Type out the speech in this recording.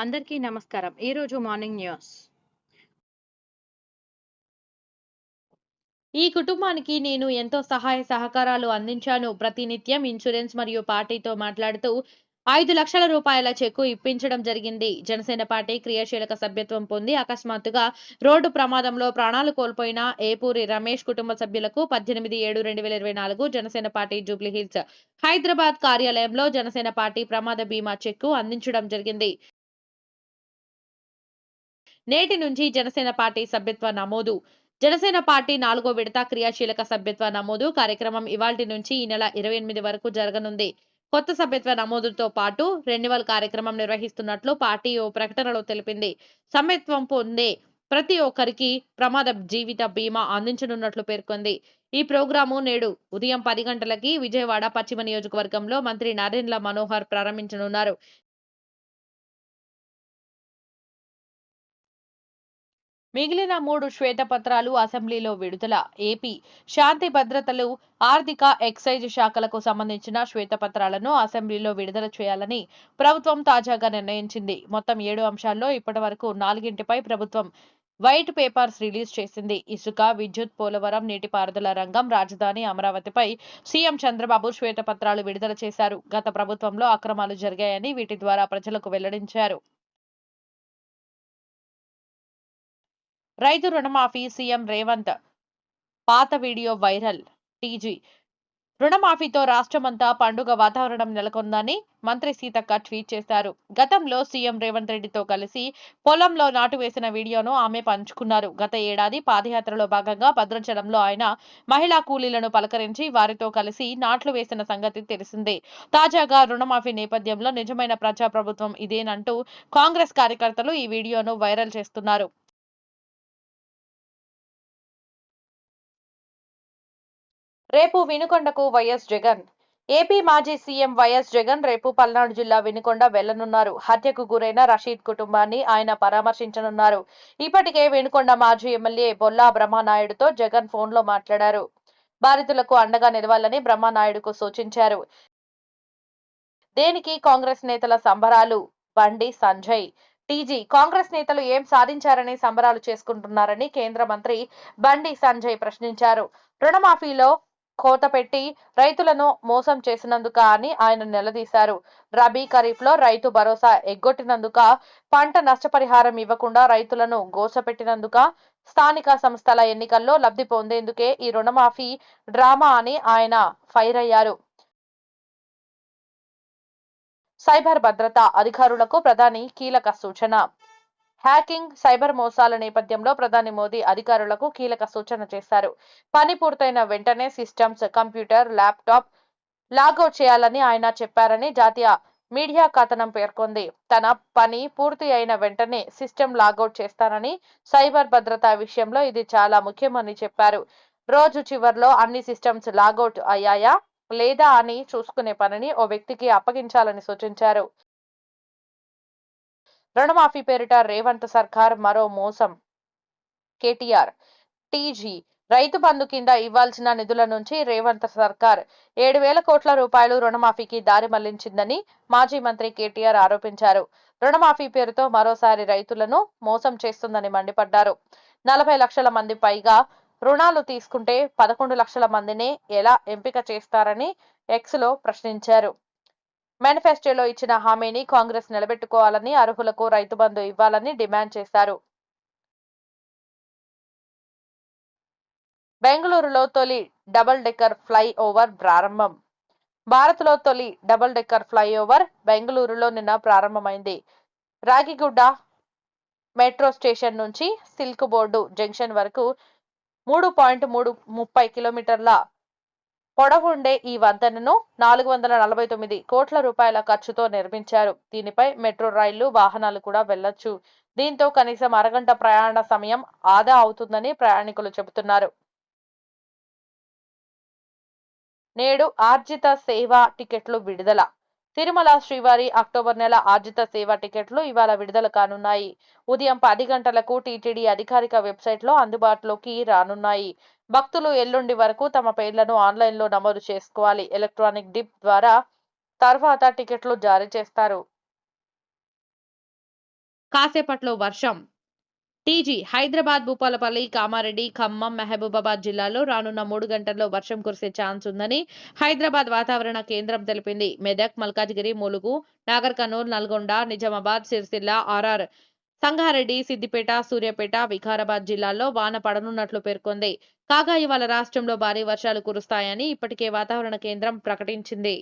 అందరికీ నమస్కారం. ఈరోజు మార్నింగ్ న్యూస్. ఈ కుటుంబానికి నేను ఎంతో సహాయ సహకారాలు అందించాను. ప్రతినిత్యం ఇన్సూరెన్స్ మరియు పార్టీతో మాట్లాడుతూ ఐదు లక్షల రూపాయల చెక్కు ఇప్పించడం జరిగింది. జనసేన పార్టీ క్రియాశీలక సభ్యత్వం పొంది అకస్మాత్తుగా రోడ్డు ప్రమాదంలో ప్రాణాలు కోల్పోయిన ఏపూరి రమేష్ కుటుంబ సభ్యులకు పద్దెనిమిది ఏడు రెండు వేల ఇరవై నాలుగు జనసేన పార్టీ జూబ్లీహిల్స్ హైదరాబాద్ కార్యాలయంలో జనసేన పార్టీ ప్రమాద బీమా చెక్కు అందించడం జరిగింది. నేటి నుంచి జనసేన పార్టీ సభ్యత్వ నమోదు. జనసేన పార్టీ నాలుగో విడత క్రియాశీలక సభ్యత్వ నమోదు కార్యక్రమం ఇవాల్టి నుంచి ఈ నెల ఇరవై ఎనిమిది వరకు జరగనుంది. కొత్త సభ్యత్వ నమోదుతో పాటు రెన్యువల్ కార్యక్రమం నిర్వహిస్తున్నట్లు పార్టీ ఓ ప్రకటనలో తెలిపింది. సభ్యత్వం పొందే ప్రతి ఒక్కరికి ప్రమాద జీవిత బీమా అందించనున్నట్లు పేర్కొంది. ఈ ప్రోగ్రాము నేడు ఉదయం పది గంటలకి విజయవాడ పశ్చిమ నియోజకవర్గంలో మంత్రి నరేంద్ర మనోహర్ ప్రారంభించనున్నారు. మిగిలిన మూడు శ్వేతపత్రాలు అసెంబ్లీలో విడుదల. ఏపీ శాంతి భద్రతలు ఆర్థిక ఎక్సైజ్ శాఖలకు సంబంధించిన శ్వేతపత్రాలను అసెంబ్లీలో విడుదల చేయాలని ప్రభుత్వం తాజాగా నిర్ణయించింది. మొత్తం ఏడు అంశాల్లో ఇప్పటి వరకు నాలుగింటిపై ప్రభుత్వం వైట్ పేపర్స్ రిలీజ్ చేసింది. ఇసుక విద్యుత్ పోలవరం నీటిపారుదల రంగం రాజధాని అమరావతిపై సీఎం చంద్రబాబు శ్వేతపత్రాలు విడుదల చేశారు. గత ప్రభుత్వంలో అక్రమాలు జరిగాయని వీటి ద్వారా ప్రజలకు వెల్లడించారు. రైతు రుణమాఫీ సీఎం రేవంత్. పాత వీడియో వైరల్ టీజీ. రుణమాఫీతో రాష్ట్రమంతా పండుగ వాతావరణం నెలకొందని మంత్రి సీతక్క ట్వీట్ చేశారు. గతంలో సీఎం రేవంత్ రెడ్డితో కలిసి పొలంలో నాటు వేసిన వీడియోను ఆమె పంచుకున్నారు. గత ఏడాది పాదయాత్రలో భాగంగా భద్రాచలంలో ఆయన మహిళా కూలీలను పలకరించి వారితో కలిసి నాట్లు వేసిన సంగతి తెలిసిందే. తాజాగా రుణమాఫీ నేపథ్యంలో నిజమైన ప్రజాప్రభుత్వం ఇదేనంటూ కాంగ్రెస్ కార్యకర్తలు ఈ వీడియోను వైరల్ చేస్తున్నారు. రేపు వినుకొండకు వైఎస్ జగన్. ఏపీ మాజీ సీఎం వైఎస్ జగన్ రేపు పల్నాడు జిల్లా వినుకొండ వెళ్ళనున్నారు. హత్యకు గురైన రషీద్ కుటుంబాన్ని ఆయన పరామర్శించనున్నారు. ఇప్పటికే వినుకొండ మాజీ ఎమ్మెల్యే బొల్లా బ్రహ్మనాయుడుతో జగన్ ఫోన్లో మాట్లాడారు. బాధితులకు అండగా నిలవాలని బ్రహ్మనాయుడుకు సూచించారు. దేనికి కాంగ్రెస్ నేతల సంబరాలు? బండి సంజయ్. టీజీ. కాంగ్రెస్ నేతలు ఏం సాధించారని సంబరాలు చేసుకుంటున్నారని కేంద్ర మంత్రి బండి సంజయ్ ప్రశ్నించారు. రుణమాఫీలో కోత పెట్టి రైతులను మోసం చేసినందుక అని ఆయన నిలదీశారు. రబీ ఖరీఫ్లో రైతు భరోసా ఎగ్గొట్టినందుక పంట నష్టపరిహారం ఇవ్వకుండా రైతులను గోసపెట్టినందుక స్థానిక సంస్థల ఎన్నికల్లో లబ్ధి పొందేందుకే ఈ రుణమాఫీ డ్రామా అని ఆయన ఫైర్ అయ్యారు. సైబర్ భద్రత అధికారులకు ప్రధాని కీలక సూచన. హ్యాకింగ్ సైబర్ మోసాల నేపథ్యంలో ప్రధాని మోదీ అధికారులకు కీలక సూచన చేశారు. పని పూర్తయిన వెంటనే సిస్టమ్స్ కంప్యూటర్ ల్యాప్టాప్ లాగౌట్ చేయాలని ఆయన చెప్పారని జాతీయ మీడియా కథనం పేర్కొంది. తన పని పూర్తి అయిన వెంటనే సిస్టమ్ లాగౌట్ చేస్తానని సైబర్ భద్రత విషయంలో ఇది చాలా ముఖ్యమని చెప్పారు. రోజు చివర్లో అన్ని సిస్టమ్స్ లాగౌట్ అయ్యాయా లేదా అని చూసుకునే పనిని ఓ వ్యక్తికి అప్పగించాలని సూచించారు. రుణమాఫీ పేరిట రేవంత్ సర్కార్ మరో మోసం. కేటీఆర్ టీజీ రైతు బంధు కింద ఇవ్వాల్సిన నిధుల నుంచి రేవంత్ సర్కార్ ఏడు వేల కోట్ల రూపాయలు రుణమాఫీకి దారి మళ్ళించిందని మాజీ మంత్రి కేటీఆర్ ఆరోపించారు. రుణమాఫీ పేరుతో మరోసారి రైతులను మోసం చేస్తుందని మండిపడ్డారు. నలభై లక్షల మంది పైగా రుణాలు తీసుకుంటే పదకొండు లక్షల మందిని ఎలా ఎంపిక చేస్తారని ఎక్స్లో ప్రశ్నించారు. మేనిఫెస్టోలో ఇచ్చిన హామీని కాంగ్రెస్ నిలబెట్టుకోవాలని అర్హులకు రైతు బంధు ఇవ్వాలని డిమాండ్ చేశారు. బెంగళూరులో తొలి డబుల్ డెక్కర్ ఫ్లై ఓవర్ ప్రారంభం. భారత్లో తొలి డబుల్ డెక్కర్ ఫ్లైఓవర్ బెంగళూరులో నిన్న ప్రారంభమైంది. రాగిగుడ్డ మెట్రో స్టేషన్ నుంచి సిల్క్ బోర్డు జంక్షన్ వరకు మూడు పాయింట్ మూడు ముప్పై కిలోమీటర్ల పొడవుండే ఈ వంతెనను నాలుగు వందల నలభై తొమ్మిది కోట్ల రూపాయల ఖర్చుతో నిర్మించారు. దీనిపై మెట్రో రైళ్ళు వాహనాలు కూడా వెళ్ళొచ్చు దీంతో కనీసం అరగంట ప్రయాణ సమయం ఆదా అవుతుందని ప్రయాణికులు చెబుతున్నారు. నేడు ఆర్జిత సేవ టికెట్లు విడుదల. తిరుమల శ్రీవారి అక్టోబర్ నెల ఆర్జిత సేవ టికెట్లు ఇవాళ విడుదల కానున్నాయి. ఉదయం పది గంటలకు టీటీడీ అధికారిక వెబ్సైట్లో అందుబాటులోకి రానున్నాయి. భక్తులు ఎల్లుండి వరకు తమ పేర్లను ఆన్లైన్లో నమోదు చేసుకోవాలి. ఎలక్ట్రానిక్ డిప్ ద్వారా తర్వాత టికెట్లు జారీ చేస్తారు. కాసేపట్లో వర్షం. టీజీ హైదరాబాద్ భూపాలపల్లి కామారెడ్డి ఖమ్మం మహబూబాబాద్ జిల్లాలో రానున్న మూడు గంటల్లో వర్షం కురిసే ఛాన్స్ ఉందని హైదరాబాద్ వాతావరణ కేంద్రం తెలిపింది. మెదక్ మల్కాజ్గిరి ములుగు నాగర్ కర్నూల్ నల్గొండ నిజామాబాద్ సిరిసిల్ల ఆర్ఆర్ సంగారెడ్డి సిద్దిపేట సూర్యాపేట వికారాబాద్ జిల్లాల్లో వాన పడనున్నట్లు పేర్కొంది. కాగా ఇవాళ రాష్ట్రంలో భారీ వర్షాలు కురుస్తాయని ఇప్పటికే వాతావరణ కేంద్రం ప్రకటించింది.